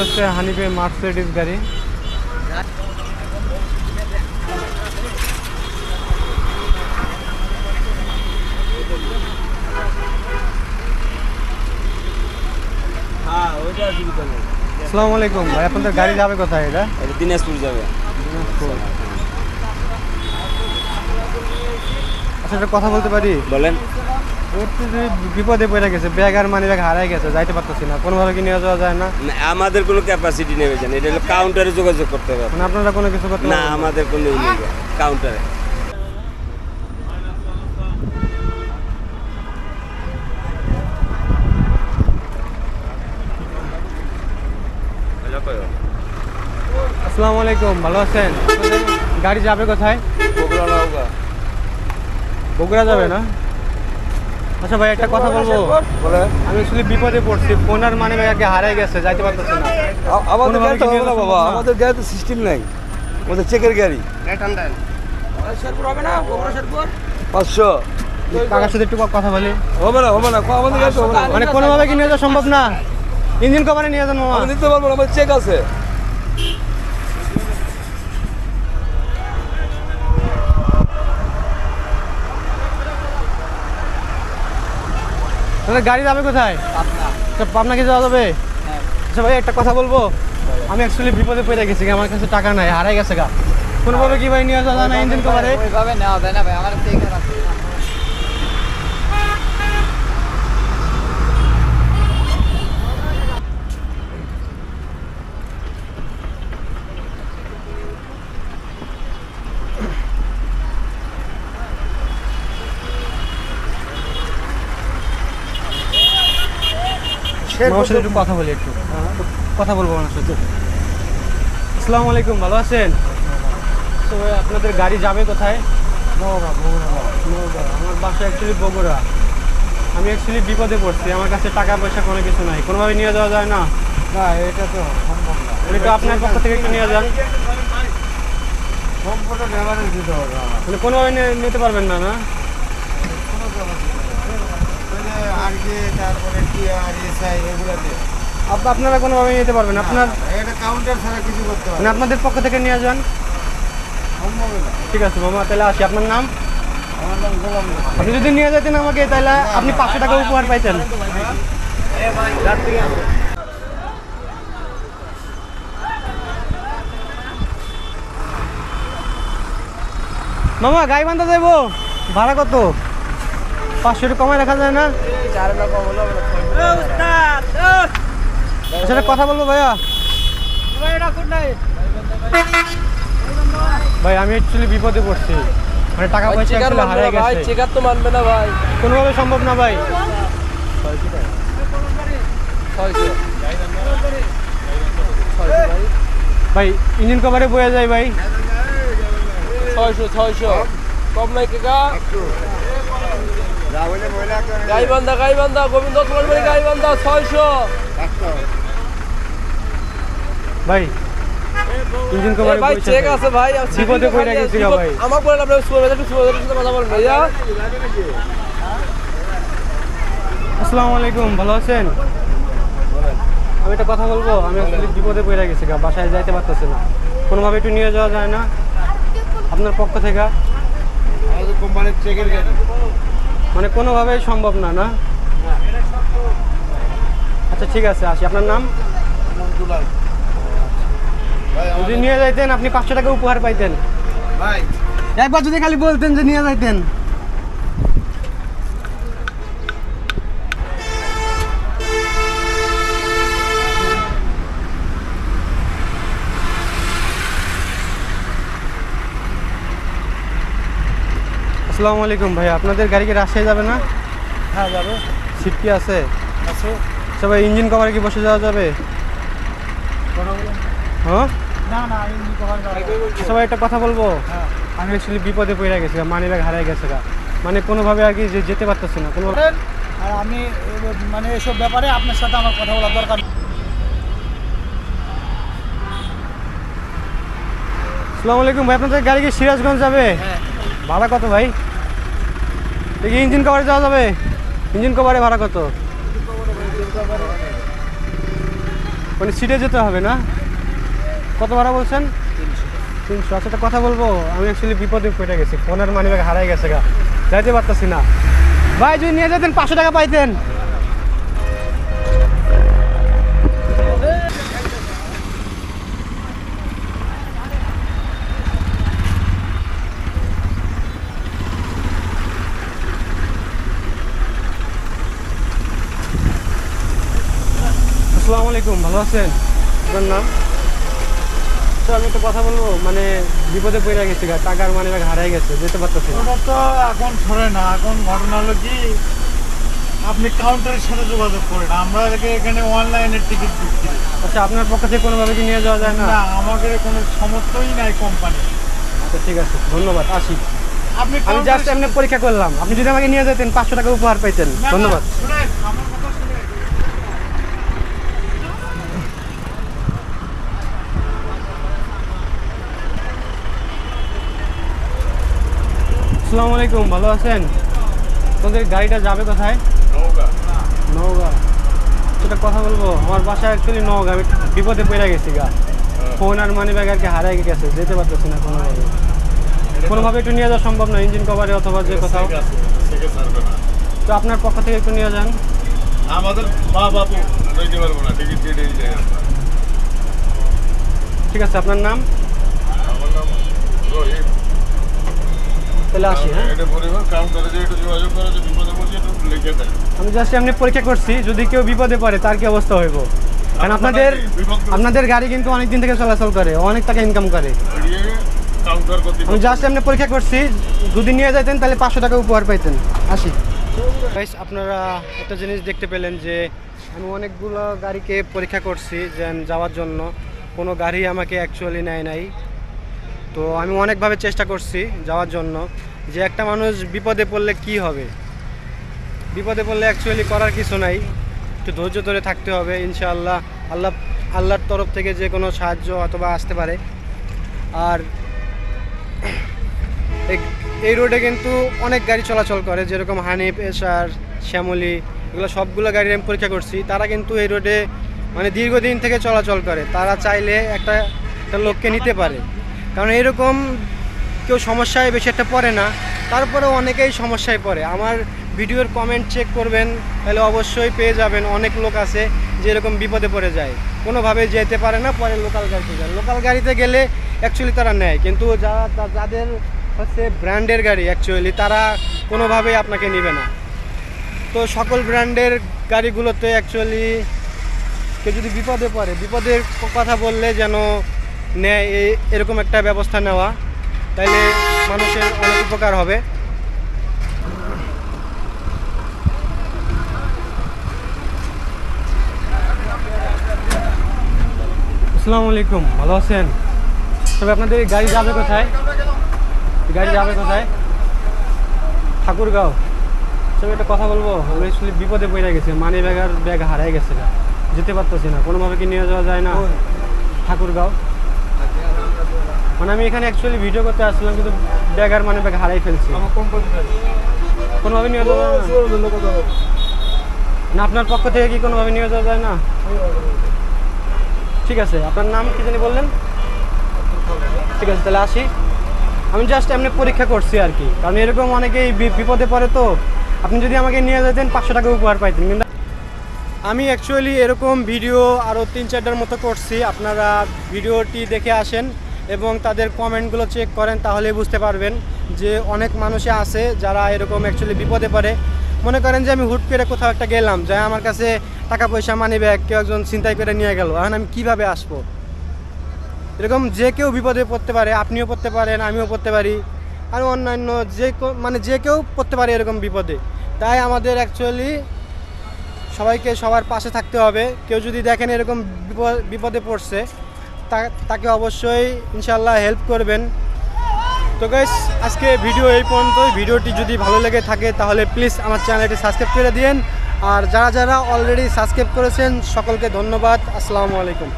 হচ্ছে হানিফে মার্সিডিস গাড়ি। আসসালামু আলাইকুম ভাই আপনাদের গাড়ি যাবে কোথায় এটা? দিনাজপুর যাবে। আচ্ছা একটা কথা বলতে পারি? বলেন। বিপদে পড়ে গেছে ব্যাগ আর মানি ব্যাগ হারাই গেছে যাইতে পারতেছি না কোনোভাবে কি নিয়ে যাওয়া যায় না? আমাদের কোনো ক্যাপাসিটি নেবে জান এটা হলো কাউন্টারে যোগাযোগ করতে হবে মানে আপনারা কোনো কিছু করতে না আমাদের কোনো নেই কাউন্টারে আসসালামু আলাইকুম ভালো আছেন? গাড়ি যাবে কোথায়? বগুড়া যাবে না? আচ্ছা ভাই একটা কথা বলব। আমি অ্যাকচুয়ালি বিপদে পড়ছি ফোন আর মানি আগে হারাই গেছে যাইতে পারতেছি না। আমাদের কি হবে না বাবা? আমাদের গাড়িতে সিস্টেম নাই। আমাদের চেকের গাড়ি। পাঁচশো। কাকার সাথে একটু কথা বলি। হবে না হবে না। কো- আমাদের গাড়িতে হবে না। মানে কোনোভাবে কি নিয়ে যাওয়া সম্ভব না? ইঞ্জিন কভারে নিয়ে যান মামা। আমি নিতে পারব না আমাদের চেক আছে। তাহলে গাড়ি যাবে কোথায়? পাবনা। কি যাওয়া যাবে? আচ্ছা ভাই একটা কথা বলব? আমি অ্যাকচুয়ালি বিপদে পড়ে গেছি আমার কাছে টাকা নাই হারাই গেছে গা। কোনোভাবে কি ভাই নিয়ে যাওয়া যায় না ইঞ্জিন কভারে ওইভাবে নেওয়া যায় না ভাই আমার চেকার সাথে একটু কথা বলি একটু। কথা বলব আমার সাথে। আসসালামু আলাইকুম ভালো আছেন? তো আপনাদের গাড়ি যাবে কোথায়? নওগাঁ আমার বাসা অ্যাকচুয়ালি বগুড়া। আমি অ্যাকচুয়ালি বিপদে পড়ছি আমার কাছে টাকা পয়সা কোনো কিছু নাই। কোনোভাবে নিয়ে যাওয়া যায় না? না এটা তো সম্ভব না। আপনার পক্ষ থেকে একটু নিয়ে যান। সম্পূর্ণ ড্রাইভারের দিতে হবে মানে কোনোভাবে নিতে পারবেন না না? তারপরে টিআর এসআই এগুলোতে। আপ- আপনারা কোনোভাবে নিতে পারবেন। আপনার এটা কাউন্টার ছাড়া কিছু করতে হবে মানে আপনাদের পক্ষ থেকে নিয়ে যান ঠিক আছে মামা তাহলে আসি। আপনার নাম। আপনি যদি নিয়ে যেতেন আমাকে তাহলে আপনি পাঁচশো টাকা উপহার পাইতেন। মামা গাই বান্ধা যাইবো? ভাড়া কত? পাঁচশো টাকা কমায় রাখা যায় না? সেটা কথা বলব ভাইয়া। ভাই আমি অ্যাকচুয়ালি বিপদে পড়ছি। মানে টাকা পয়সা হারিয়ে গেছে। চেকার তো মানবে না ভাই। কোনোভাবে সম্ভব না ভাই। ভাই ইঞ্জিন কভারে বয়ে যায় ভাই। ছয়শো ছয়শো। কম নাই কেকা। গাইবান্ধা গাইবান্ধা গোবিন্দ গাইবান্ধা ছয়শো। ভাই ইঞ্জিন কভারে ভাই চেক আছে। ভাই বিপদে বলেন সুপারভাইজার সাথে কথা বলেন ভাইয়া। আসসালামু আলাইকুম ভালো আছেন? আমি একটা কথা বলব আমি আসলে বিপদে পড়ে গেছি গা বাসায় যাইতে পারতেছি না। কোনোভাবে একটু নিয়ে যাওয়া যায় না? আপনার পক্ষ থেকে? কোম্পানির চেকের গাড়ি মানে কোনোভাবেই সম্ভব না না? আচ্ছা ঠিক আছে আসি। আপনার নাম? যদি নিয়ে যাইতেন আপনি পাঁচশো টাকা উপহার পাইতেন। একবার যদি খালি বলতেন যে নিয়ে যাইতেন। আসসালামু আলাইকুম ভাই আপনাদের গাড়ি কি রাজশাহী যাবে না? হ্যাঁ যাবে। সিট কি আছে। আছে। সবাই ইঞ্জিন কভারে কি বসে যাওয়া যাবে? হ্যাঁ? না না সবাই একটা কথা বলব? হ্যাঁ। আমি অ্যাকচুয়ালি বিপদে পড়ে গেছি মানি ব্যাগ হারাই গেছে গা। মানে কোনোভাবে আর কি যে যেতে পারতেছি না কোনো আর আমি মানে এসব ব্যাপারে আপনার সাথে আমার কথা বলার দরকার। আসসালামু আলাইকুম ভাই আপনাদের গাড়ি কি সিরাজগঞ্জ যাবে? ভাড়া কত ভাই? দেখি ইঞ্জিন কভারে যাওয়া যাবে? ইঞ্জিন কভারে ভাড়া কত? মানে সিটে যেতে হবে না? কত ভাড়া বলছেন? তিনশো। আচ্ছা একটা কথা বলব? আমি অ্যাকচুয়ালি বিপদে পড়ে গেছি। ফোনের মানি ব্যাগ হারাই গেছে গা। যাইতে পারতাছি না। ভাই, যদি নিয়ে যেতেন পাঁচশো টাকা পাইতেন। আসসালামু আলাইকুম ভালো আছেন? আপনার নাম? তো আমি একটা কথা বলব মানে বিপদে পড়ে গেছি গা টাকার মানি হারাই গেছে যেতে পারতেছি ওটা তো এখন ছড়ে না এখন ঘটনা হলো কি আপনি কাউন্টারের সাথে যোগাযোগ করেন আমরা এখানে অনলাইনে টিকিট বিক্রি আচ্ছা আপনার পক্ষ থেকে কোনোভাবে কি নিয়ে যাওয়া যায় না? না আমাদের কোনো সমর্থই নাই কোম্পানি আচ্ছা ঠিক আছে ধন্যবাদ আসি। আপনি আমি জাস্ট এমনি পরীক্ষা করলাম আপনি যদি আমাকে নিয়ে যেতেন পাঁচশো টাকা উপহার পাইতেন ধন্যবাদ শুনেন, আমার কথা শুনেন। আসসালামু আলাইকুম ভালো আছেন? তোদের গাড়িটা যাবে কোথায়? নওগাঁ। সেটা কথা বলব আমার বাসা অ্যাকচুয়ালি নওগাঁ আমি বিপদে পড়ে গেছি গা। ফোন আর মানি ব্যাগ আর কি হারাই গেছে যেতে পারতেছি না কোনোভাবে। কোনোভাবে একটু নিয়ে যাওয়া সম্ভব না ইঞ্জিন কভারে অথবা যে কোথাও। তো আপনার পক্ষ থেকে একটু নিয়ে যান। আমাদের মা বাবু নিতে পারব না টিকিট কেটে যাই ঠিক আছে আপনার নাম? আমার নাম রহিম তাহলে আসি হ্যাঁ? এটা পরিবার কাউন্টারে যে একটু যোগাযোগ করা যে বিপদে পড়ছে একটু লিখে দেয় আমি জাস্ট এমনি পরীক্ষা করছি যদি কেউ বিপদে পড়ে তার কি অবস্থা হইব? কারণ আপনাদের আপনাদের গাড়ি কিন্তু অনেক দিন থেকে চলাচল করে অনেক টাকা ইনকাম করে। আমি জাস্ট এমনি পরীক্ষা করছি যদি নিয়ে যাইতেন তাহলে পাঁচশো টাকা উপহার পাইতেন। আসি। গাইস আপনারা একটা জিনিস দেখতে পেলেন যে আমি অনেকগুলো গাড়িকে পরীক্ষা করছি যে যাওয়ার জন্য। কোনো গাড়ি আমাকে অ্যাকচুয়ালি নেয় নাই। তো আমি অনেকভাবে চেষ্টা করছি যাওয়ার জন্য। যে একটা মানুষ বিপদে পড়লে কি হবে? বিপদে পড়লে অ্যাকচুয়ালি করার কিছু নাই। একটু ধৈর্য ধরে থাকতে হবে, ইনশাআল্লাহ। আল্লাহ, আল্লাহর তরফ থেকে যে কোনো সাহায্য অথবা আসতে পারে। আর এই- রোডে কিন্তু অনেক গাড়ি চলাচল করে, যেরকম হানিফ, এসার, শ্যামলি, এগুলো সবগুলো গাড়ি আমি পরীক্ষা করছি। তারা কিন্তু এই রোডে মানে দীর্ঘদিন থেকে চলাচল করে। তারা চাইলে একটা একটা লোককে নিতে পারে। কারণ এরকম কেউ সমস্যায় বেশি একটা পড়ে না, তারপরেও অনেকেই সমস্যায় পড়ে। আমার ভিডিওর কমেন্ট চেক করবেন, তাহলে অবশ্যই পেয়ে যাবেন। অনেক লোক আছে যে এরকম বিপদে পড়ে যায়। কোনোভাবে যেতে পারে না, পরে লোকাল গাড়িতে যায়। লোকাল গাড়িতে গেলে অ্যাকচুয়ালি তারা নেয়। কিন্তু যারা যাদের হচ্ছে ব্র্যান্ডের গাড়ি অ্যাকচুয়ালি তারা কোনোভাবেই আপনাকে নেবে না। তো সকল ব্র্যান্ডের গাড়িগুলোতে অ্যাকচুয়ালি কেউ যদি বিপদে পড়ে, বিপদের কথা বললে যেন নেয় এরকম একটা ব্যবস্থা নেওয়া। তাইলে মানুষের অনেক উপকার হবে। আসসালামু আলাইকুম ভালো আছেন? তবে আপনাদের গাড়ি যাবে কোথায়? গাড়ি যাবে কোথায়? ঠাকুরগাঁও। তবে একটা কথা বলব আসলে বিপদে পড়ে গেছে মানি ব্যাগ আর ব্যাগ হারাই গেছে যেতে পারতেছি না কোনোভাবে কি নিয়ে যাওয়া যায় না? ঠাকুরগাঁও। মানে আমি এখানে অ্যাকচুয়ালি ভিডিও করতে আসলাম কিন্তু ব্যাগ আর মানে ব্যাগ হারাই ফেলছি। কোনোভাবে নিয়ে যাওয়া না? আপনার পক্ষ থেকে কি কোনোভাবে নিয়ে যাওয়া যায় না? ঠিক আছে আপনার নাম কি জানি বললেন? ঠিক আছে তাহলে আসি। আমি জাস্ট এমনি পরীক্ষা করছি আর কি। কারণ এরকম অনেকেই বিপদে পড়ে তো। আপনি যদি আমাকে নিয়ে যেতেন পাঁচশো টাকা উপহার পাইতেন। কিন্তু আমি অ্যাকচুয়ালি এরকম ভিডিও আরও তিন চারটার মতো করছি। আপনারা ভিডিওটি দেখে আসেন। এবং তাদের কমেন্টগুলো চেক করেন তাহলে বুঝতে পারবেন যে অনেক মানুষে আছে যারা এরকম অ্যাকচুয়ালি বিপদে পড়ে। মনে করেন যে আমি হুট করে কোথাও একটা গেলাম যাই আমার কাছে টাকা পয়সা মানি ব্যাগ কেউ একজন চিন্তাই করে নিয়ে গেল, এখন আমি কীভাবে আসব? এরকম যে কেউ বিপদে পড়তে পারে, আপনিও পড়তে পারেন, আমিও পড়তে পারি, আর অন্যান্য যে মানে যে কেউ পড়তে পারে এরকম বিপদে। তাই আমাদের অ্যাকচুয়ালি সবাইকে সবার পাশে থাকতে হবে। কেউ যদি দেখেন এরকম বিপদ- পড়ছে তাকে অবশ্যই ইনশাল্লাহ হেল্প করবেন। তো গাইস আজকে ভিডিও এই পর্যন্ত ভিডিওটি যদি ভালো লেগে থাকে, তাহলে প্লিজ আমার চ্যানেলটি সাবস্ক্রাইব করে দিন আর যারা যারা অলরেডি সাবস্ক্রাইব করেছেন, সকলকে ধন্যবাদ। আসসালামু আলাইকুম।